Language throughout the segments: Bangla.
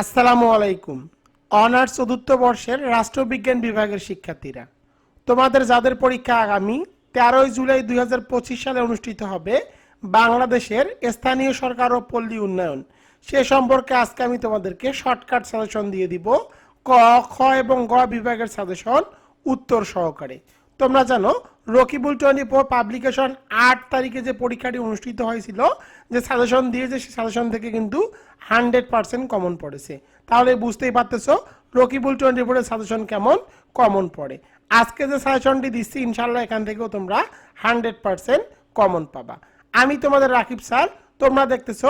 আসসালামু আলাইকুম। অনার্স চতুর্থ বর্ষের রাষ্ট্রবিজ্ঞান বিভাগের শিক্ষার্থীরা, তোমাদের যাদের পরীক্ষা আগামী তেরোই জুলাই দুই হাজার পঁচিশ সালে অনুষ্ঠিত হবে বাংলাদেশের স্থানীয় সরকার ও পল্লী উন্নয়ন, সে সম্পর্কে আজকে আমি তোমাদেরকে শর্টকাট সাজেশন দিয়ে দিব। ক, খ এবং গ বিভাগের সাজেশন উত্তর সহকারে। তোমরা জানো রকিবুল টোয়েন্টি ফোর পাবলিকেশন আট তারিখে যে পরীক্ষাটি অনুষ্ঠিত হয়েছিল, যে সাজেশন দিয়েছে, সেই সাজেশন থেকে কিন্তু হান্ড্রেড পার্সেন্ট কমন পড়েছে। তাহলে বুঝতেই পারতেছো, রকিবুল টোয়েন্টি ফোরের সাজেশন কেমন? কমন পড়ে। আজকে যে সাজেশনটি দিচ্ছি ইনশাল্লাহ এখান থেকেও তোমরা হান্ড্রেড পার্সেন্ট কমন পাবা। আমি তোমাদের রাকিব স্যার, তোমরা দেখতেছ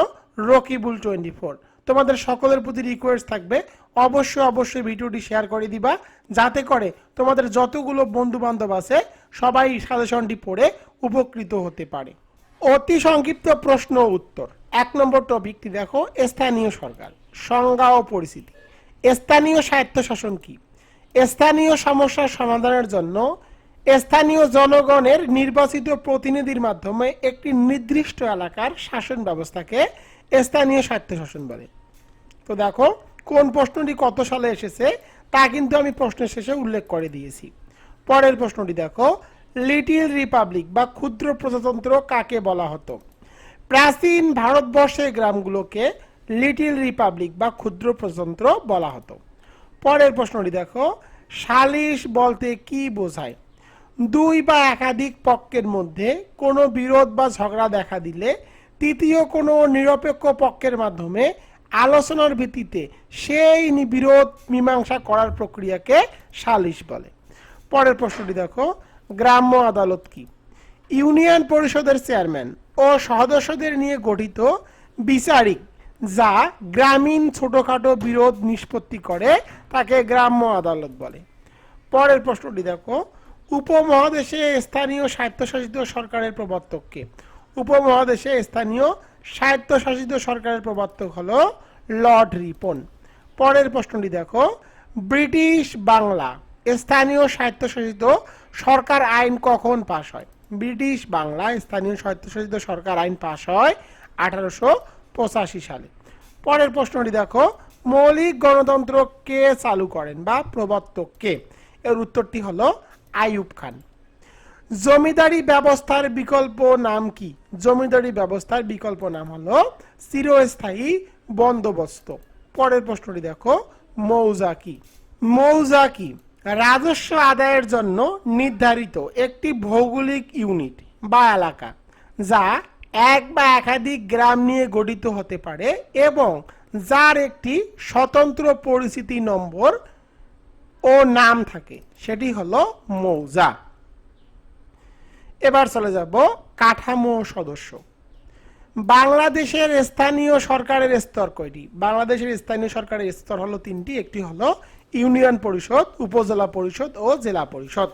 রকিবুল টোয়েন্টি ফোর তোমাদের সকলের প্রতি রিকোয়েস্ট থাকবে, অবশ্যই অবশ্যই ভিডিওটি শেয়ার করে দিবা। যাতে করে তোমাদের যতগুলো বন্ধু বান্ধব আছে সবাই সাজেশনটি পড়ে উপকৃত হতে পারে। অতি সংক্ষিপ্ত প্রশ্ন উত্তর। এক নম্বর টপিকটি দেখো, স্থানীয় সরকার। সংজ্ঞা ও পরিস্থিতি। স্থানীয় স্বায়ত্তশাসন কি? স্থানীয় সমস্যার সমাধানের জন্য স্থানীয় জনগণের নির্বাচিত প্রতিনিধির মাধ্যমে একটি নির্দিষ্ট এলাকার শাসন ব্যবস্থাকে স্থানীয় স্বায়ত্তশাসন বলে। তো দেখো, কোন প্রশ্নটি কত সালে এসেছে তা কিন্তু আমি প্রশ্নের শেষে উল্লেখ করে দিয়েছি। পরের প্রশ্নটি দেখো লিটিল রিপাবলিক বা ক্ষুদ্র প্রজাতন্ত্র কাকে বলা হতো? প্রাচীন ভারতবর্ষের গ্রামগুলোকে লিটিল রিপাবলিক বা ক্ষুদ্র প্রজাতন্ত্র বলা হতো। পরের প্রশ্নটি দেখো, সালিশ বলতে কি বোঝায়? দুই বা একাধিক পক্ষের মধ্যে কোনো বিরোধ বা ঝগড়া দেখা দিলে তৃতীয় কোনো নিরপেক্ষ পক্ষের মাধ্যমে আলোচনার ভিত্তিতে সেই বিরোধ মীমাংসা করার প্রক্রিয়াকে সালিশ বলে। পরের প্রশ্নটি দেখো গ্রাম্য আদালত কি? ইউনিয়ন পরিষদের চেয়ারম্যান ও সদস্যদের নিয়ে গঠিত বিচারিক যা গ্রামীণ ছোটখাটো বিরোধ নিষ্পত্তি করে, তাকে গ্রাম্য আদালত বলে। পরের প্রশ্নটি দেখো। উপমহাদেশে স্থানীয় স্বায়ত্তশাসিত সরকারের প্রবর্তককে উপমহাদেশে স্থানীয় স্বায়ত্তশাসিত সরকারের প্রবর্তক হল লর্ড রিপন। পরের প্রশ্নটি দেখো। ব্রিটিশ বাংলা স্থানীয় স্বায়ত্তশাসিত সরকার আইন কখন পাশ হয়? ব্রিটিশ বাংলা স্থানীয় স্বায়ত্তশাসিত সরকার আইন পাশ হয় আঠারোশো পঁচাশি সালে। পরের প্রশ্নটি দেখো, মৌলিক গণতন্ত্র কে চালু করেন বা প্রবর্তক কে? এর উত্তরটি হলো আইয়ুব খান। জমিদারি ব্যবস্থার বিকল্প নাম কি? জমিদারি ব্যবস্থার বিকল্প নাম হলো চিরস্থায়ী বন্দোবস্ত। পরের প্রশ্নটি দেখো, মৌজা কি? মৌজা কি? রাজস্ব আদায়ের জন্য নির্ধারিত একটি ভৌগোলিক ইউনিট বা এলাকা, যা এক বা একাধিক গ্রাম নিয়ে গঠিত হতে পারে এবং যার একটি স্বতন্ত্র পরিচিতি নম্বর ও নাম থাকে। সেটি হলো মৌজা। এবার চলে যাব কাঠামো সদস্য। বাংলাদেশের স্থানীয় সরকারের স্তর কয়টি? বাংলাদেশের স্থানীয় সরকারের স্তর হলো তিনটি, একটি হলো ইউনিয়ন পরিষদ, উপজেলা পরিষদ ও জেলা পরিষদ।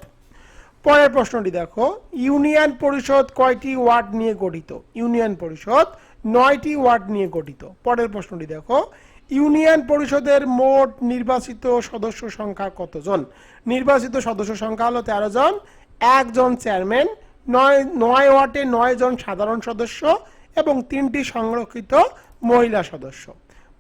পরের প্রশ্নটি দেখো, ইউনিয়ন পরিষদ কয়টি ওয়ার্ড নিয়ে গঠিত? ইউনিয়ন পরিষদ নয়টি ওয়ার্ড নিয়ে গঠিত। পরের প্রশ্নটি দেখো, ইউনিয়ন পরিষদের মোট নির্বাচিত সদস্য সংখ্যা কতজন? নির্বাচিত সদস্য সংখ্যা হলো তেরো জন একজন চেয়ারম্যান, নয় নয় ওয়ার্ডে নয় জন সাধারণ সদস্য এবং তিনটি সংরক্ষিত মহিলা সদস্য।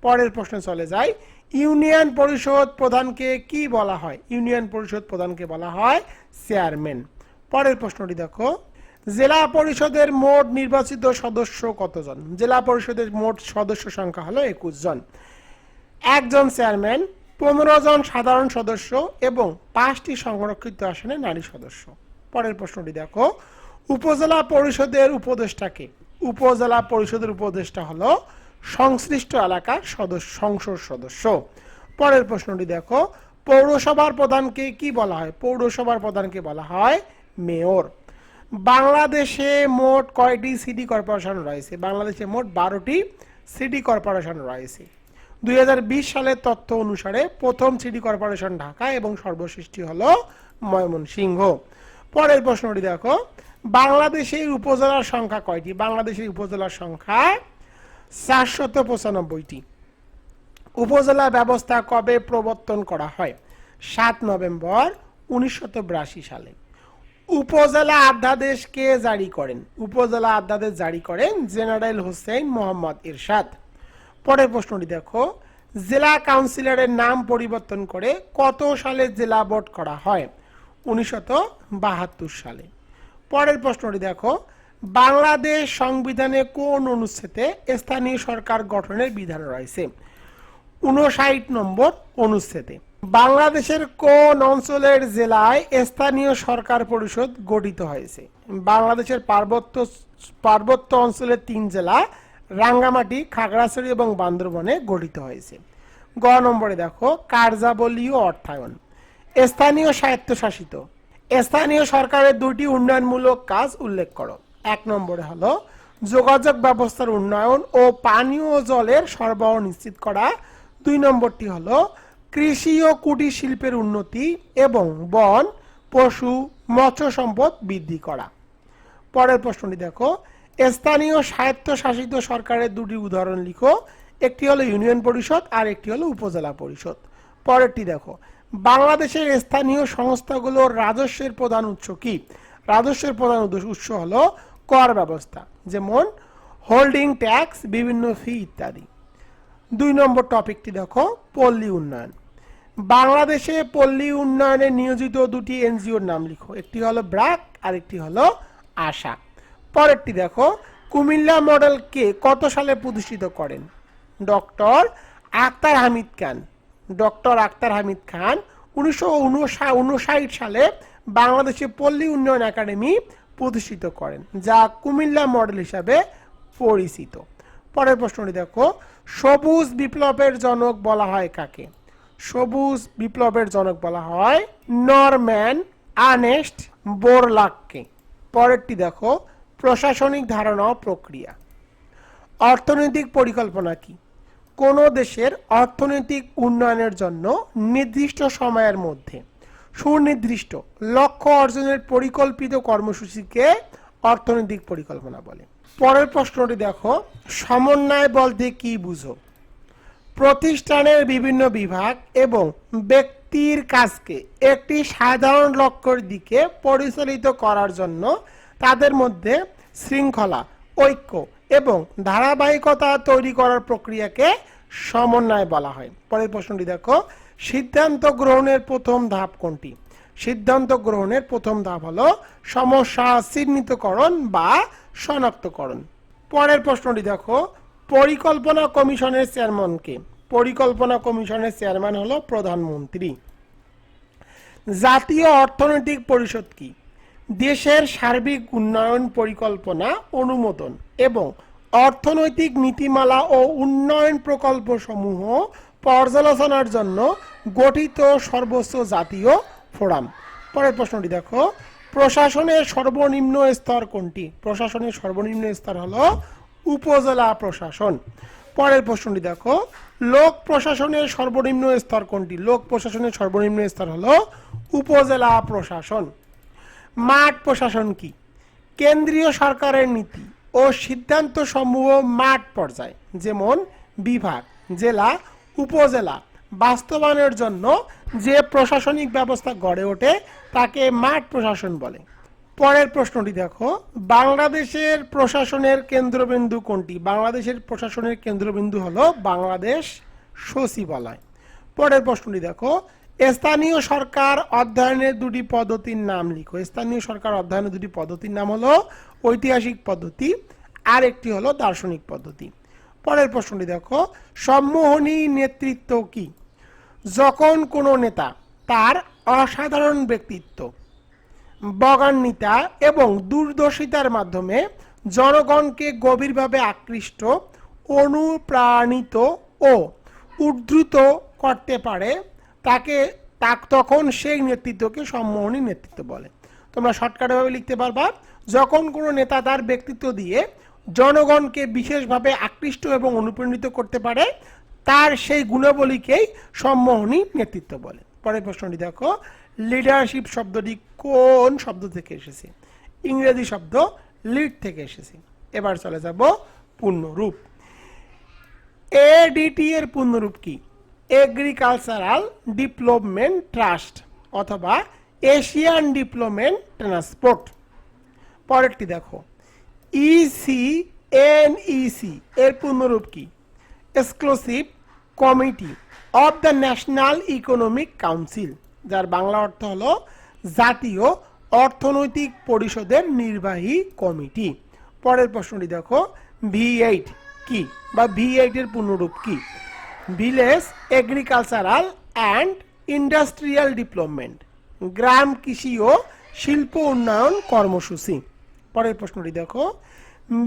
পরের প্রশ্নে চলে যায় ইউনিয়ন পরিষদ প্রধানকে কি বলা হয়? ইউনিয়ন পরিষদ প্রধানকে বলা হয় চেয়ারম্যান। পরের প্রশ্নটি দেখো। জেলা পরিষদের মোট নির্বাচিত সদস্য কতজন? জেলা পরিষদের মোট সদস্য সংখ্যা হলো একুশ জন। একজন চেয়ারম্যান, পনেরো জন সাধারণ সদস্য এবং পাঁচটি সংরক্ষিত আসনে নারী সদস্য। পরের প্রশ্নটি দেখো। উপজেলা পরিষদের উপদেষ্টাকে উপজেলা পরিষদের উপদেষ্টা হলো সংশ্লিষ্ট এলাকার সদস্য, সংসদ সদস্য। পরের প্রশ্নটি দেখো, পৌরসভার প্রধানকে কি বলা হয়? পৌরসভার প্রধানকে বলা হয় মেয়র। বাংলাদেশে মোট কয়টি সিটি কর্পোরেশন রয়েছে? বাংলাদেশে মোট বারোটি সিটি কর্পোরেশন রয়েছে। দুই হাজার বিশ সালের তথ্য অনুসারে প্রথম সিটি কর্পোরেশন ঢাকা এবং সর্বশেষটি হল ময়মনসিংহ। পরের প্রশ্নটি দেখো, বাংলাদেশের উপজেলার সংখ্যা কয়টি? বাংলাদেশের উপজেলার সংখ্যা চারশত পঁচানব্বইটি। উপজেলা ব্যবস্থা কবে প্রবর্তন করা হয়? সাত নভেম্বর উনিশশো সালে। উপজেলা অধ্যাদেশ কে জারি করেন? উপজেলা অধ্যাদেশ জারি করেন জেনারেল হোসেন মোহাম্মদ ইরশাদ পরের প্রশ্নটি দেখো। জেলা কাউন্সিলরের নাম পরিবর্তন করে কত সালে জেলা বোর্ড করা হয়? বাহাত্তর সালে। পরের প্রশ্নটি দেখো। বাংলাদেশ সংবিধানে কোন অনুচ্ছেদে স্থানীয় সরকার গঠনের বিধান রয়েছে? উনষাট নম্বর অনুচ্ছেদে। বাংলাদেশের কোন অঞ্চলের জেলায় স্থানীয় সরকার পরিষদ গঠিত হয়েছে? বাংলাদেশের পার্বত্য পার্বত্য অঞ্চলের তিন জেলা রাঙ্গামাটি, খাগড়াছড়ি এবং বান্দরবনে গঠিত হয়েছে। গ নম্বরে দেখো, কার্যাবলীয় অর্থায়ন। স্থানীয় স্বায়ত্তশাসিত। স্থানীয় সরকারের দুটি উন্নয়নমূলক কাজ উল্লেখ করো। এক নম্বরে হলো, যোগাযোগ ব্যবস্থার উন্নয়ন ও পানীয় জলের সরবরাহ নিশ্চিত করা। দুই নম্বরটি হলো, কৃষি ও কুটির শিল্পের উন্নতি এবং বন, পশু, মৎস্য সম্পদ বৃদ্ধি করা। পরের প্রশ্নটি দেখো, স্থানীয় স্বায়ত্তশাসিত সরকারের দুটি উদাহরণ লিখো, একটি হলো ইউনিয়ন পরিষদ আর একটি হলো উপজেলা পরিষদ। পরেরটি দেখো, বাংলাদেশের স্থানীয় সংস্থাগুলোর রাজস্বের প্রধান উৎস কি? রাজস্বের প্রধান উৎস হলো কর ব্যবস্থা, যেমন হোল্ডিং ট্যাক্স বিভিন্ন ফি ইত্যাদি। দুই নম্বর টপিকটি দেখো, পল্লী উন্নয়ন। বাংলাদেশে পল্লী উন্নয়নে নিয়োজিত দুটি এনজিওর নাম লিখো, একটি হলো ব্র্যাক আর একটি হলো আশা। পরেরটি দেখো, কুমিল্লা মডেলকে কত সালে প্রতিষ্ঠিত করেন? ডক্টর আক্তার হামিদ খান। ডক্টর আক্তার হামিদ খান উনিশশো উনষাট সালে বাংলাদেশে পল্লী উন্নয়ন একাডেমি প্রতিষ্ঠিত করেন, যা কুমিল্লা মডেল হিসাবে পরিচিত। পরের প্রশ্নটি দেখো, সবুজ বিপ্লবের জনক বলা হয় কাকে? সবুজ বিপ্লবের জনক বলা হয় নরম্যান আনেস্ট বোরলাককে। পরেরটি দেখো, প্রশাসনিক ধারণা ও প্রক্রিয়া। অর্থনৈতিক পরিকল্পনা কি? কোনো দেশের অর্থনৈতিক উন্নয়নের জন্য নির্দিষ্ট সময়ের মধ্যে সুনির্দিষ্ট লক্ষ্য অর্জনের পরিকল্পিত কর্মসূচিকে অর্থনৈতিক পরিকল্পনা বলে। পরের প্রশ্নটি দেখো, সমন্বয় বলতে কি বুঝো? প্রতিষ্ঠানের বিভিন্ন বিভাগ এবং ব্যক্তির কাজকে একটি সাধারণ লক্ষ্যের দিকে পরিচালিত করার জন্য তাদের মধ্যে শৃঙ্খলা, ঐক্য এবং ধারাবাহিকতা তৈরি করার প্রক্রিয়াকে সমন্বয় বলা হয়। পরের প্রশ্নটি দেখো সিদ্ধান্ত গ্রহণের প্রথম ধাপ কোনটি? সিদ্ধান্ত গ্রহণের প্রথম ধাপ হলো সমস্যা চিহ্নিতকরণ বা শনাক্তকরণ। পরের প্রশ্নটি দেখো, পরিকল্পনা কমিশনের চেয়ারম্যানকে পরিকল্পনা কমিশনের চেয়ারম্যান হলো প্রধানমন্ত্রী। জাতীয় অর্থনৈতিক পরিষদ কি? দেশের সার্বিক উন্নয়ন পরিকল্পনা অনুমোদন এবং অর্থনৈতিক নীতিমালা ও উন্নয়ন প্রকল্প সমূহ পর্যালোচনার জন্য গঠিত সর্বোচ্চ জাতীয় ফোরাম। পরের প্রশ্নটি দেখো। প্রশাসনের সর্বনিম্ন স্তর কোনটি? প্রশাসনের সর্বনিম্ন স্তর হলো উপজেলা প্রশাসন। পরের প্রশ্নটি দেখো। লোক প্রশাসনের সর্বনিম্ন স্তর কোনটি? লোক প্রশাসনের সর্বনিম্ন স্তর হলো উপজেলা প্রশাসন। মাঠ প্রশাসন কি? কেন্দ্রীয় সরকারের নীতি ও সিদ্ধান্ত সমূহ মাঠ পর্যায়ে, যেমন বিভাগ, জেলা, উপজেলা। বাস্তবায়নের জন্য যে প্রশাসনিক ব্যবস্থা গড়ে ওঠে, তাকে মাঠ প্রশাসন বলে। পরের প্রশ্নটি দেখো। বাংলাদেশের প্রশাসনের কেন্দ্রবিন্দু কোনটি? বাংলাদেশের প্রশাসনের কেন্দ্রবিন্দু হলো বাংলাদেশ সচিবালয়। পরের প্রশ্নটি দেখো। স্থানীয় সরকার অধ্যয়নের দুটি পদ্ধতির নাম লিখো। স্থানীয় সরকার অধ্যয়নের দুটি পদ্ধতির নাম হলো ঐতিহাসিক পদ্ধতি আর একটি হলো দার্শনিক পদ্ধতি। পরের প্রশ্নটি দেখো। সম্মোহনী নেতৃত্ব কি? যখন কোনো নেতা তার অসাধারণ ব্যক্তিত্ব, বগান্বিতা এবং দূরদর্শিতার মাধ্যমে জনগণকে গভীরভাবে আকৃষ্ট, অনুপ্রাণিত ও উদ্ধৃত করতে পারে, তাকে তাক তখন সেই নেতৃত্বকে সম্মোহনী নেতৃত্ব বলে। তোমরা শর্টকাটভাবে লিখতে পারবা, যখন কোনো নেতা তার ব্যক্তিত্ব দিয়ে জনগণকে বিশেষভাবে আকৃষ্ট এবং অনুপ্রাণিত করতে পারে তার সেই গুণাবলীকেই সম্মোহনী নেতৃত্ব বলে। পরের প্রশ্নটি দেখো লিডারশিপ শব্দটি কোন শব্দ থেকে এসেছে? ইংরেজি শব্দ লিড থেকে এসেছে। এবার চলে যাব পূর্ণরূপ। এডিটি এর পূর্ণরূপ কি? এগ্রিকালচারাল ডেভেলপমেন্ট ট্রাস্ট অথবা এশিয়ান ডেভেলপমেন্ট ট্রান্সপোর্ট পরেরটি দেখো ইসি এনইসি এর পূর্ণরূপ কি? Exclusive committee of the national economic council যার বাংলা অর্থ হলো জাতীয় অর্থনৈতিক পরিষদের নির্বাহী কমিটি। পরের প্রশ্নটি দেখো ভি এইট কি বা ভি এইটের পূর্ণরূপ কি? Village agricultural and industrial development গ্রাম কৃষি ও শিল্প উন্নয়ন কর্মসূচি। পরের প্রশ্নটি দেখো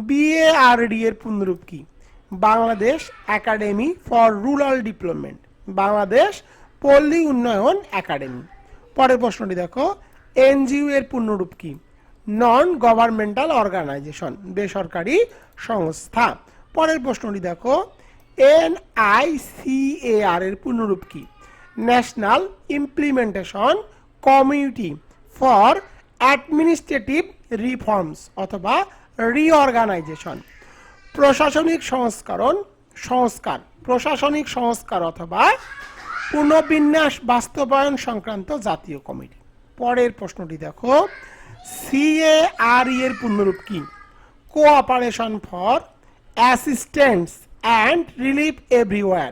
বিএআরডি এর পূর্ণরূপ কি? Bangladesh academy for rural development Bangladesh পল্লী উন্নয়ন একাডেমি। পরের প্রশ্নটি দেখো, এনজিও এর পূর্ণরূপ কি? নন গভর্নমেন্টাল অর্গানাইজেশন বেসরকারি সংস্থা। পরের প্রশ্নটি দেখো, এনআইসিএআর এর পূর্ণরূপ কি? National implementation community for administrative reforms অথবা রিঅর্গানাইজেশন। প্রশাসনিক সংস্করণ, সংস্কার, প্রশাসনিক সংস্কার অথবা পুনর্বিন্যাস বাস্তবায়ন সংক্রান্ত জাতীয় কমিটি। পরের প্রশ্নটি দেখো সিএআরই এর পূর্ণরূপ কি? Cooperation for assistance and relief everywhere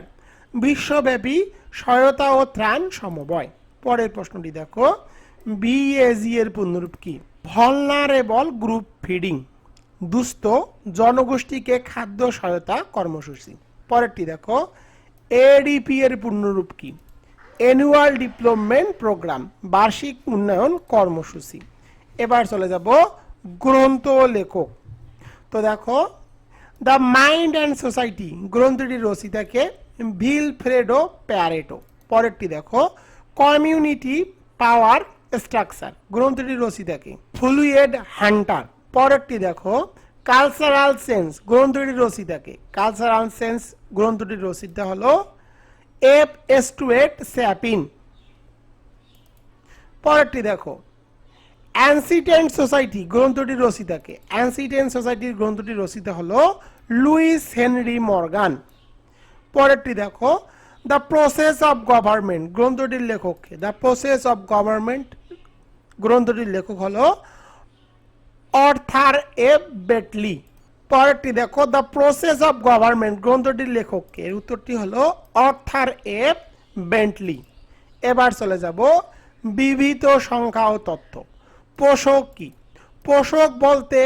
বিশ্বব্যাপী সহায়তা ও ত্রাণ সমবয়। পরের প্রশ্নটি দেখো বিএজি এর পূর্ণরূপ কি? ভলনারেবল গ্রুপ ফিডিং দুস্থ জনগোষ্ঠীকে খাদ্য সহায়তা কর্মসূচি। পরেরটি দেখো এডিপি এর পূর্ণরূপ কি? অ্যানুয়াল ডেভেলপমেন্ট প্রোগ্রাম বার্ষিক উন্নয়ন কর্মসূচি। এবার চলে যাব গ্রন্থ লেখক। তো দেখো, দ্য মাইন্ড অ্যান্ড সোসাইটি গ্রন্থটির রচিতাকে ভিল ফ্রেডো প্যারেটো। পরেরটি দেখো, কমিউনিটি পাওয়ার স্ট্রাকচার গ্রন্থটির রচিতাকে ফ্লুয়েড হান্টার। পরেরটি দেখো কালচারাল সেন্স গ্রন্থটির রচিতাকে কালচারাল সেন্স গ্রন্থটির রচিতা হলো এফ এস টু এট স্যাপিন পরেরটি দেখো অ্যান্সিটেন্ট সোসাইটি গ্রন্থটির রচিতাকে অ্যান্সিটেন্ট সোসাইটির গ্রন্থটির রচিতা হলো লুইস হেনরি মর্গান পরেরটি দেখো দ্য প্রসেস অফ গভর্নমেন্ট গ্রন্থটির লেখককে। দ্য প্রসেস অফ গভর্নমেন্ট গ্রন্থটির লেখক হলো অর্থার এফ বেটলি পরেরটি দেখো দ্য প্রসেস অফ গভর্নমেন্ট গ্রন্থটির লেখককে এর উত্তরটি হলো অর্থার এফ বেন্টলি এবার চলে যাব, বিবিধ সংখ্যা ও তথ্য। পোষক কি? পোষক বলতে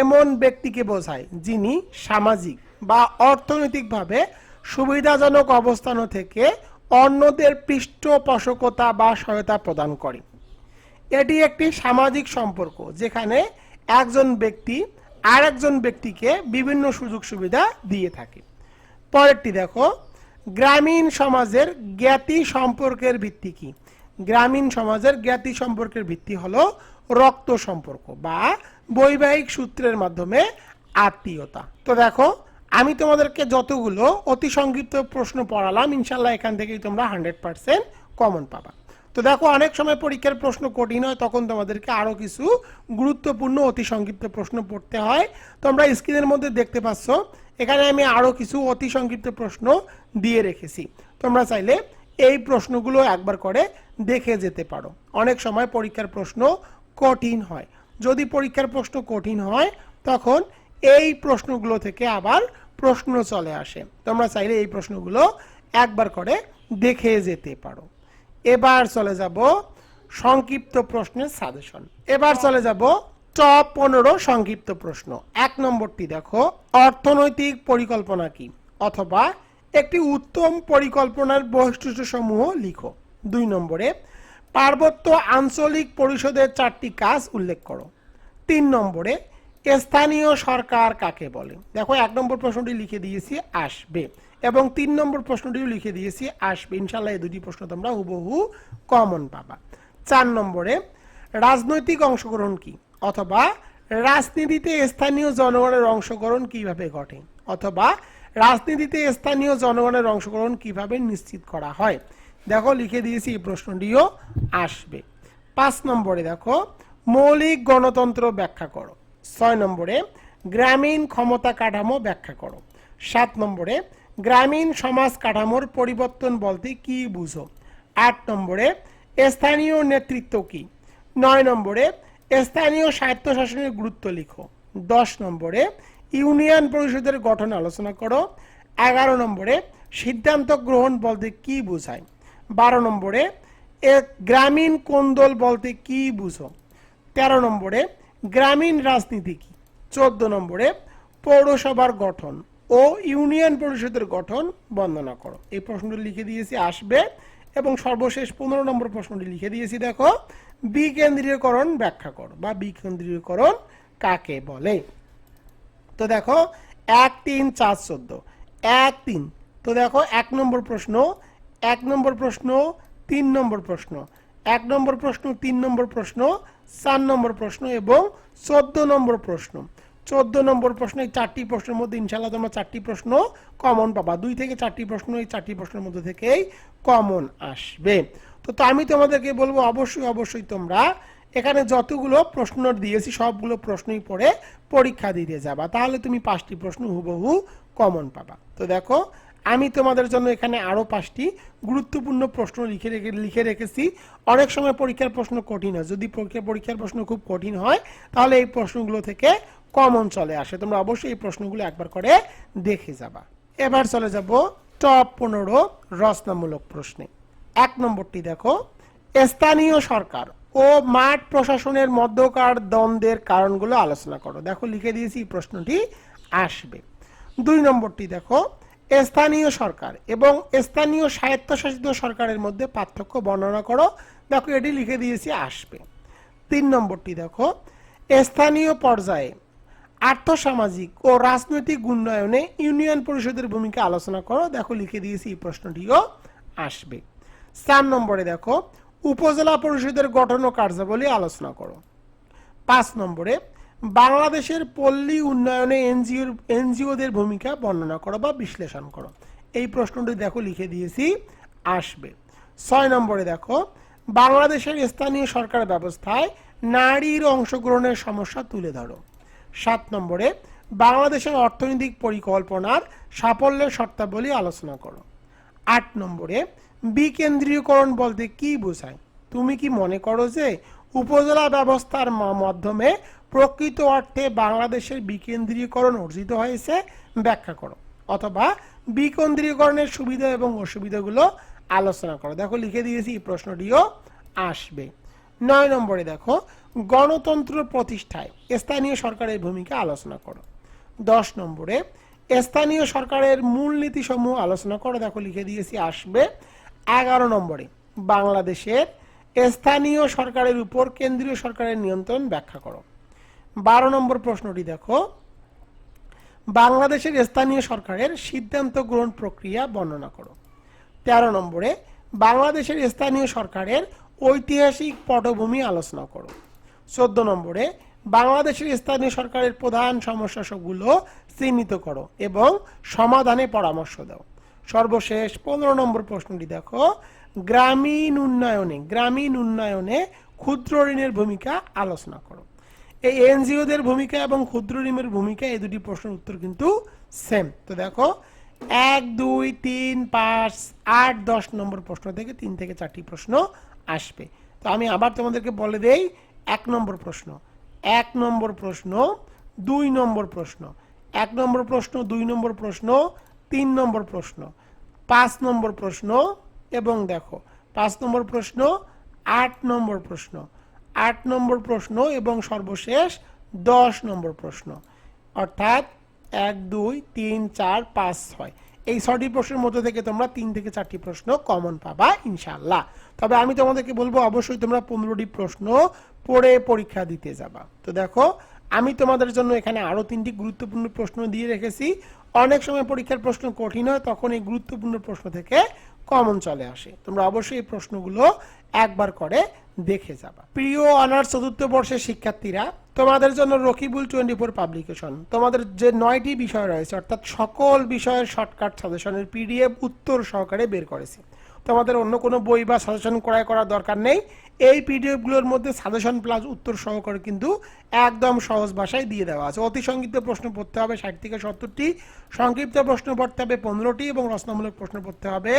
এমন ব্যক্তিকে বোঝায় যিনি সামাজিক বা অর্থনৈতিকভাবে সুবিধাজনক অবস্থান থেকে অন্যদের পৃষ্ঠপোষকতা বা সহায়তা প্রদান করে। এটি একটি সামাজিক সম্পর্ক, যেখানে একজন ব্যক্তি আর একজন ব্যক্তিকে বিভিন্ন সুযোগ সুবিধা দিয়ে থাকে। পরেরটি দেখো, গ্রামীণ সমাজের জ্ঞাতি সম্পর্কের ভিত্তি কি? গ্রামীণ সমাজের জ্ঞাতি সম্পর্কের ভিত্তি হলো রক্ত সম্পর্ক বা বৈবাহিক সূত্রের মাধ্যমে আত্মীয়তা। তো দেখো, আমি তোমাদেরকে যতগুলো অতি সংক্ষিপ্ত প্রশ্ন পড়ালাম, ইনশাল্লাহ এখান থেকেই তোমরা হান্ড্রেড পার্সেন্ট কমন পাবা। তো দেখো, অনেক সময় পরীক্ষার প্রশ্ন কঠিন হয়, তখন তোমাদেরকে আরও কিছু গুরুত্বপূর্ণ, অতি সংক্ষিপ্ত প্রশ্ন পড়তে হয়। তোমরা স্ক্রিনের মধ্যে দেখতে পাচ্ছ, এখানে আমি আরও কিছু অতি সংক্ষিপ্ত প্রশ্ন দিয়ে রেখেছি। তোমরা চাইলে এই প্রশ্নগুলো একবার করে দেখে যেতে পারো। অনেক সময় পরীক্ষার প্রশ্ন কঠিন হয়। যদি পরীক্ষার প্রশ্ন কঠিন হয়, তখন এই প্রশ্নগুলো থেকে আবার প্রশ্ন চলে আসে। তোমরা চাইলে এই প্রশ্নগুলো একবার করে দেখে যেতে পারো। এবার চলে যাব সংক্ষিপ্ত প্রশ্নের সাজেশন এবার চলে যাব টপ পনেরো সংক্ষিপ্ত প্রশ্ন। এক নম্বরটি দেখো, অর্থনৈতিক পরিকল্পনা কি? অথবা একটি উত্তম পরিকল্পনার বৈশিষ্ট্য সমূহ লিখো। দুই নম্বরে, পার্বত্য আঞ্চলিক পরিষদের চারটি কাজ উল্লেখ করো। তিন নম্বরে, স্থানীয় সরকার কাকে বলে? দেখো, এক নম্বর প্রশ্নটি লিখে দিয়েছি, আসবে। এবং তিন নম্বর প্রশ্নটিও লিখে দিয়েছি, আসবে। ইনশাল্লাহ এই দুটি প্রশ্ন তোমরা হুবহু কমন পাবা। চার নম্বরে, রাজনৈতিক অংশগ্রহণ কি অথবা রাজনীতিতে স্থানীয় জনগণের অংশগ্রহণ কীভাবে ঘটে অথবা রাজনীতিতে স্থানীয় জনগণের অংশগ্রহণ কীভাবে নিশ্চিত করা হয়? দেখো, লিখে দিয়েছি, এই প্রশ্নটিও আসবে। পাঁচ নম্বরে দেখো, মৌলিক গণতন্ত্র ব্যাখ্যা করো। ছয় নম্বরে, গ্রামীণ ক্ষমতা কাঠামো ব্যাখ্যা করো। সাত নম্বরে গ্রামীণ সমাজ কাঠামোর পরিবর্তন বলতে কি বুঝো? আট নম্বরে, স্থানীয় নেতৃত্ব কি? নয় নম্বরে, স্থানীয় স্বায়ত্তশাসনের গুরুত্ব লিখো। দশ নম্বরে, ইউনিয়ন পরিষদের গঠন আলোচনা করো। এগারো নম্বরে, সিদ্ধান্ত গ্রহণ বলতে কি বোঝায়? বারো নম্বরে গ্রামীণ কোন্দল বলতে কি বুঝো? তেরো নম্বরে, গ্রামীণ রাজনীতি কি? চোদ্দ নম্বরে, পৌরসভার গঠন। ও ইউনিয়ন পরিষদের গঠন বর্ণনা করো। এই প্রশ্নটি লিখে দিয়েছি, আসবে। এবং সর্বশেষ পনেরো নম্বর প্রশ্নটি লিখে দিয়েছি, দেখো। বিকেন্দ্রীয়করণ ব্যাখ্যা করো, বা বিকেন্দ্রীয়করণ কাকে বলে? তো দেখো, এক, তিন, চার, চোদ্দ। এক, তিন। তো দেখো, এক নম্বর প্রশ্ন, এক নম্বর প্রশ্ন, তিন নম্বর প্রশ্ন। এক নম্বর প্রশ্ন, তিন নম্বর প্রশ্ন, চার নম্বর প্রশ্ন এবং চোদ্দ নম্বর প্রশ্ন। চোদ্দ নম্বর প্রশ্ন, এই চারটি প্রশ্নের মধ্যে ইনশাল্লাহ তোমরা চারটি প্রশ্ন কমন পাবা। দুই থেকে চারটি প্রশ্ন, এই চারটি প্রশ্নের মধ্যে থেকেই কমন আসবে। তো আমি তোমাদেরকে বলব, অবশ্যই অবশ্যই তোমরা এখানে যতগুলো প্রশ্ন দিয়েছি, সবগুলো প্রশ্নই পড়ে পরীক্ষা দিতে যাবা। তাহলে তুমি পাঁচটি প্রশ্ন হুবহু কমন পাবা। তো দেখো, আমি তোমাদের জন্য এখানে আরও পাঁচটি গুরুত্বপূর্ণ প্রশ্ন লিখে রেখে, লিখে রেখেছি। অনেক সময় পরীক্ষার প্রশ্ন কঠিন হয়। যদি পরীক্ষা পরীক্ষার প্রশ্ন খুব কঠিন হয়, তাহলে এই প্রশ্নগুলো থেকে কমন চলে আসে। তোমরা অবশ্যই এই প্রশ্নগুলো একবার করে দেখে যাবা। এবার চলে যাব টপ পনেরো রচনামূলক প্রশ্নে। এক নম্বরটি দেখো, স্থানীয় সরকার ও মাঠ প্রশাসনের মধ্যকার দ্বন্দ্বের কারণগুলো আলোচনা করো। দেখো, লিখে দিয়েছি প্রশ্নটি আসবে। দুই নম্বরটি দেখো, স্থানীয় সরকার এবং স্থানীয় স্বায়ত্তশাসিত সরকারের মধ্যে পার্থক্য বর্ণনা করো। দেখো, এটি লিখে দিয়েছি, আসবে। তিন নম্বরটি দেখো, স্থানীয় পর্যায়ে আর্থসামাজিক ও রাজনৈতিক উন্নয়নে ইউনিয়ন পরিষদের ভূমিকা আলোচনা করো। দেখো, লিখে দিয়েছি, এই প্রশ্নটিও আসবে। চার নম্বরে দেখো, উপজেলা পরিষদের গঠন ও কার্যাবলী আলোচনা করো। পাঁচ নম্বরে, বাংলাদেশের পল্লী উন্নয়নে এনজিওর এনজিওদের ভূমিকা বর্ণনা করো বা বিশ্লেষণ করো। এই প্রশ্নটি দেখো, লিখে দিয়েছি, আসবে। ছয় নম্বরে দেখো, বাংলাদেশের স্থানীয় সরকার ব্যবস্থায় নারীর অংশগ্রহণের সমস্যা তুলে ধরো। সাত নম্বরে, বাংলাদেশের অর্থনৈতিক পরিকল্পনার সাফল্যের শর্তাবলী আলোচনা করো। আট নম্বরে, বিকেন্দ্রীয়করণ বলতে কি বোঝায়? তুমি কি মনে করো যে উপজেলা ব্যবস্থার মাধ্যমে প্রকৃত অর্থে বাংলাদেশের বিকেন্দ্রীয়করণ অর্জিত হয়েছে? ব্যাখ্যা করো। অথবা বিকেন্দ্রীয়করণের সুবিধা এবং অসুবিধাগুলো আলোচনা করো। দেখো, লিখে দিয়েছি, এই প্রশ্নটিও আসবে। নয় নম্বরে দেখো গণতন্ত্র প্রতিষ্ঠায় স্থানীয় সরকারের ভূমিকা আলোচনা করো। দশ নম্বরে, স্থানীয় সরকারের মূলনীতি সমূহ আলোচনা করো। দেখো, লিখে দিয়েছি, আসবে। এগারো নম্বরে, বাংলাদেশের স্থানীয় সরকারের উপর কেন্দ্রীয় সরকারের নিয়ন্ত্রণ ব্যাখ্যা করো। বারো নম্বর প্রশ্নটি দেখো। বাংলাদেশের স্থানীয় সরকারের সিদ্ধান্ত গ্রহণ প্রক্রিয়া বর্ণনা করো। তেরো নম্বরে, বাংলাদেশের স্থানীয় সরকারের ঐতিহাসিক পটভূমি আলোচনা করো। চোদ্দ নম্বরে, বাংলাদেশের স্থানীয় সরকারের প্রধান সমস্যা সবগুলো চিহ্নিত করো এবং সমাধানে পরামর্শ দাও। সর্বশেষ পনেরো নম্বর প্রশ্নটি দেখো। গ্রামীণ উন্নয়নে গ্রামীণ উন্নয়নে ক্ষুদ্র ঋণের ভূমিকা আলোচনা করো। এই এনজিওদের ভূমিকা এবং ক্ষুদ্র ঋণের ভূমিকা, এই দুটি প্রশ্নের উত্তর কিন্তু সেম তো দেখো, এক, দুই, তিন, পাঁচ, আট, দশ নম্বর প্রশ্ন থেকে তিন থেকে চারটি প্রশ্ন আসবে। তো আমি আবার তোমাদেরকে বলে দেই এক নম্বর প্রশ্ন। এক নম্বর প্রশ্ন, দুই নম্বর প্রশ্ন। এক নম্বর প্রশ্ন, দুই নম্বর প্রশ্ন, তিন নম্বর প্রশ্ন। পাঁচ নম্বর প্রশ্ন এবং দেখো, পাঁচ নম্বর প্রশ্ন, আট নম্বর প্রশ্ন। আট নম্বর প্রশ্ন এবং সর্বশেষ দশ নম্বর প্রশ্ন। অর্থাৎ এক, দুই, তিন, চার, পাঁচ, ছয়। এই ছটি প্রশ্নের মধ্যে থেকে তোমরা তিন থেকে চারটি প্রশ্ন কমন পাবা ইনশাল্লাহ তবে আমি তোমাদেরকে বলব, অবশ্যই তোমরা পনেরোটি প্রশ্ন পড়ে পরীক্ষা দিতে যাবা। তো দেখো, আমি তোমাদের জন্য এখানে আরও তিনটি গুরুত্বপূর্ণ প্রশ্ন দিয়ে রেখেছি। অনেক সময় পরীক্ষার প্রশ্ন কঠিন হয়, তখন এই গুরুত্বপূর্ণ প্রশ্ন থেকে কমন চলে আসে। তোমরা অবশ্যই এই প্রশ্নগুলো একবার করে দেখে যাবা। প্রিয় অনার্স চতুর্থ বর্ষের শিক্ষার্থীরা, তোমাদের জন্য রকিবুল টোয়েন্টি ফোর পাবলিকেশন। তোমাদের যে নয়টি বিষয় রয়েছে, অর্থাৎ সকল বিষয়ের শর্টকাট সাজেশনের পিডিএফ উত্তর সহকারে বের করেছে। তোমাদের অন্য কোনো বই বা সাজেশন ক্রয় করার দরকার নেই। এই পিডিএফগুলোর মধ্যে সাজেশন প্লাস উত্তর সহকারে কিন্তু একদম সহজ ভাষায় দিয়ে দেওয়া আছে। অতি সংক্ষিপ্ত প্রশ্ন পড়তে হবে ষাট থেকে সত্তরটি, সংক্ষিপ্ত প্রশ্ন পড়তে হবে পনেরোটি এবং রচনামূলক প্রশ্ন পড়তে হবে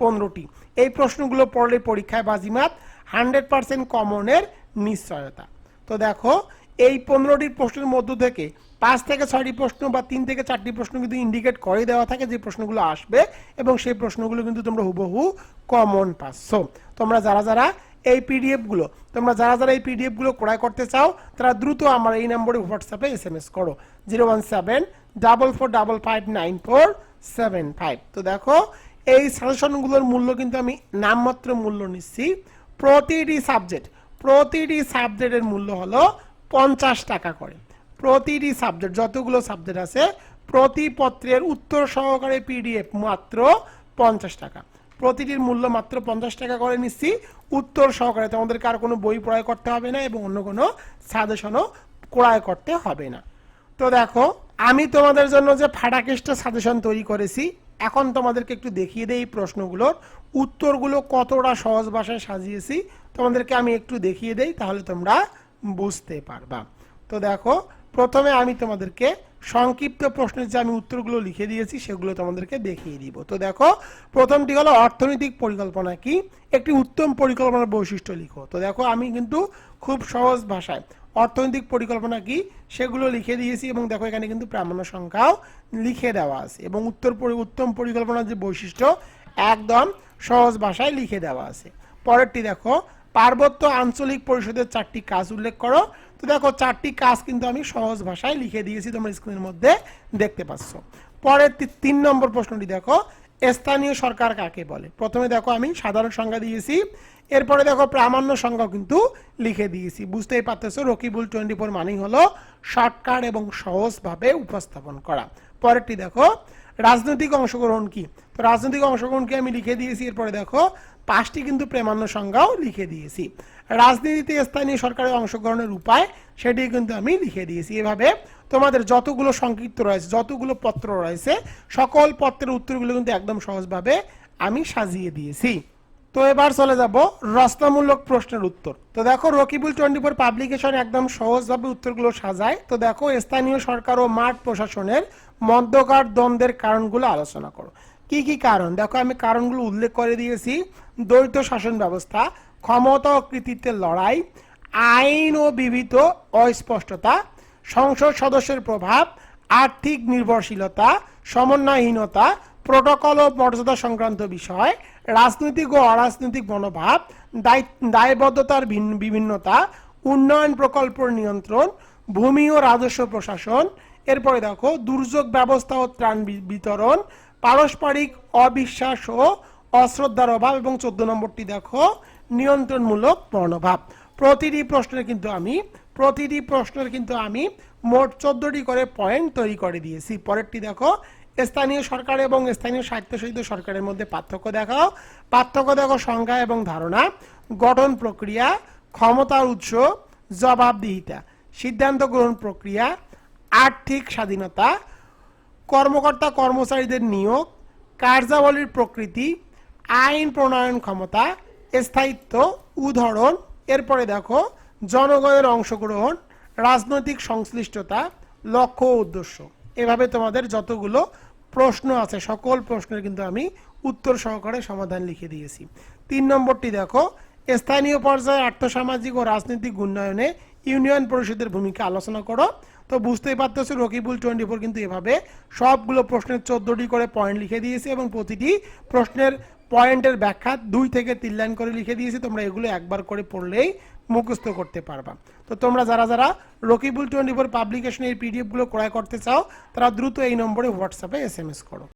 পনেরোটি। এই প্রশ্নগুলো পড়লে পরীক্ষায় বাজিমাত হান্ড্রেড পার্সেন্ট কমনের নিশ্চয়তা। তো দেখো, এই পনেরোটি প্রশ্নের মধ্য থেকে পাঁচ থেকে ছয়টি প্রশ্ন বা তিন থেকে চারটি প্রশ্ন কিন্তু ইন্ডিকেট করে দেওয়া থাকে যে প্রশ্নগুলো আসবে এবং সেই প্রশ্নগুলো কিন্তু তোমরা হুবহু কমন পাচ্ছ। তোমরা যারা যারা এই পিডিএফগুলো, তোমরা যারা যারা এই পিডিএফগুলো ক্রয় করতে চাও, তারা দ্রুত আমার এই নম্বরে হোয়াটসঅ্যাপে এস এম এস করো। Zero one seven, double four, double five, nine four, seven five. তো দেখো, এই সাজেশনগুলোর মূল্য কিন্তু আমি নামমাত্র মূল্য নিচ্ছি। প্রতিটি সাবজেক্ট প্রতিটি সাবজেক্টের মূল্য হলো পঞ্চাশ টাকা করে। প্রতিটি সাবজেক্ট যতগুলো সাবজেক্ট আছে, প্রতি পত্রের উত্তর সহকারে পিডিএফ মাত্র পঞ্চাশ টাকা। প্রতিটির মূল্য মাত্র পঞ্চাশ টাকা করে নিচ্ছি। উত্তর সহকারে তোমাদেরকে আর কোনো বই ক্রয় করতে হবে না এবং অন্য কোনো সাজেশনও ক্রয় করতে হবে না। তো দেখো, আমি তোমাদের জন্য যে ফাটাকেস্টা সাজেশন তৈরি করেছি এখন তোমাদেরকে একটু দেখিয়ে দেই এই প্রশ্নগুলোর। উত্তরগুলো কতটা সহজ ভাষায় সাজিয়েছি, তোমাদেরকে আমি একটু দেখিয়ে দেই তাহলে তোমরা বুঝতে পারবা। তো দেখো, প্রথমে আমি তোমাদেরকে সংক্ষিপ্ত প্রশ্নের যে আমি উত্তরগুলো লিখে দিয়েছি, সেগুলো তোমাদেরকে দেখিয়ে দিব। তো দেখো, প্রথমটি হলো অর্থনৈতিক পরিকল্পনা কি? একটি উত্তম পরিকল্পনার বৈশিষ্ট্য লিখো। তো দেখো, আমি কিন্তু খুব সহজ ভাষায় অর্থনৈতিক পরিকল্পনা কি? সেগুলো লিখে দিয়েছি এবং দেখো এখানে কিন্তু প্রামাণ্য সংখ্যাও লিখে দেওয়া আছে এবং উত্তর উত্তম পরিকল্পনার যে বৈশিষ্ট্য, একদম সহজ ভাষায় লিখে দেওয়া আছে। পরেরটি দেখো, পার্বত্য আঞ্চলিক পরিষদের চারটি কাজ উল্লেখ করো। তো দেখো, চারটি কাজ কিন্তু আমি সহজ ভাষায় লিখে দিয়েছি, তোমরা স্ক্রিনের মধ্যে দেখতে পাচ্ছ। পরেরটি তিন নম্বর প্রশ্নটি দেখো, স্থানীয় সরকার কাকে বলে? প্রথমে দেখো, আমি সাধারণ সংজ্ঞা দিয়েছি। এরপরে দেখো প্রামাণ্য সংজ্ঞাও কিন্তু লিখে দিয়েছি। বুঝতেই পারতেছো, রকিবুল টোয়েন্টি ফোর মানেই হলো শর্টকাট এবং সহজভাবে উপস্থাপন করা। পরেরটি দেখো, রাজনৈতিক অংশগ্রহণ কি? তো রাজনৈতিক অংশগ্রহণকে আমি লিখে দিয়েছি, এরপরে দেখো পাঁচটি কিন্তু প্রেমান্য সংজ্ঞাও লিখে দিয়েছি। রাজনীতিতে স্থানীয় সরকারের অংশগ্রহণের উপায় সেটি কিন্তু আমি লিখে দিয়েছি। এভাবে তোমাদের যতগুলো সংক্ষিপ্ত রয়েছে, যতগুলো পত্র রয়েছে, সকল পত্রের উত্তরগুলো কিন্তু একদম সহজভাবে আমি সাজিয়ে দিয়েছি। তো এবার চলে যাব রচনামূলক প্রশ্নের উত্তর। তো দেখো, রকিবুল টোয়েন্টি ফোর পাবলিকেশন একদম সহজভাবে উত্তরগুলো সাজায়। তো দেখো, স্থানীয় সরকার ও মাঠ প্রশাসনের মধ্যকার দ্বন্দ্বের কারণগুলো আলোচনা করো। কি কি কারণ? দেখো, আমি কারণগুলো উল্লেখ করে দিয়েছি। দ্বৈত শাসন ব্যবস্থা, ক্ষমতা ও কৃতিত্বের লড়াই, আইন ও বিবিধ অস্পষ্টতা, সংসদ সদস্যের প্রভাব, আর্থিক নির্ভরশীলতা, সমন্বয়হীনতা, প্রোটোকল ও মর্যাদা সংক্রান্ত বিষয় রাজনৈতিক ও অরাজনৈতিক মনোভাব, দায়- দায়বদ্ধতার ভিন্ন- বিভিন্নতা, উন্নয়ন প্রকল্পের নিয়ন্ত্রণ, ভূমি ও রাজস্ব প্রশাসন, এরপরে দেখো দুর্যোগ ব্যবস্থা ও ত্রাণ বিতরণ, পারস্পরিক অবিশ্বাস ও অশ্রদ্ধার অভাব এবং চোদ্দ নম্বরটি দেখো নিয়ন্ত্রণমূলক মনোভাব। প্রতিটি প্রশ্নের কিন্তু আমি, প্রতিটি প্রশ্নের কিন্তু আমি মোট চোদ্দটি করে পয়েন্ট তৈরি করে দিয়েছি। পরেরটি দেখো স্থানীয় সরকার এবং স্থানীয় স্বায়ত্তশাসিত সরকারের মধ্যে পার্থক্য দেখাও। পার্থক্য দেখো সংজ্ঞা এবং ধারণা, গঠন প্রক্রিয়া ক্ষমতার উৎস, জবাবদিহিতা, সিদ্ধান্ত গ্রহণ প্রক্রিয়া, আর্থিক স্বাধীনতা, কর্মকর্তা কর্মচারীদের নিয়োগ, কার্যাবলীর প্রকৃতি, আইন প্রণয়ন ক্ষমতা, স্থায়িত্ব, উদাহরণ, এরপরে দেখো জনগণের অংশগ্রহণ, রাজনৈতিক সংশ্লিষ্টতা, লক্ষ্য উদ্দেশ্য। এভাবে তোমাদের যতগুলো প্রশ্ন আছে, সকল প্রশ্নের কিন্তু আমি উত্তর সহকারে সমাধান লিখে দিয়েছি। তিন নম্বরটি দেখো, স্থানীয় পর্যায়ে আর্থসামাজিক ও রাজনৈতিক উন্নয়নে ইউনিয়ন পরিষদের ভূমিকা আলোচনা করো। তো বুঝতেই পারতেছো, রকিবুল টোয়েন্টি ফোর কিন্তু এভাবে সবগুলো প্রশ্নের চোদ্দটি করে পয়েন্ট লিখে দিয়েছে এবং প্রতিটি প্রশ্নের পয়েন্টের ব্যাখ্যা দুই থেকে তিন লাইন করে লিখে দিয়েছি। তোমরা এগুলো একবার করে পড়লেই মুখস্থ করতে পারবা। তো তোমরা যারা যারা রকিবুল টোয়েন্টি ফোর পাবলিকেশনের এই পিডিএফগুলো ক্রয় করতে চাও, তারা দ্রুত এই নম্বরে হোয়াটসঅ্যাপে এস এম এস করো।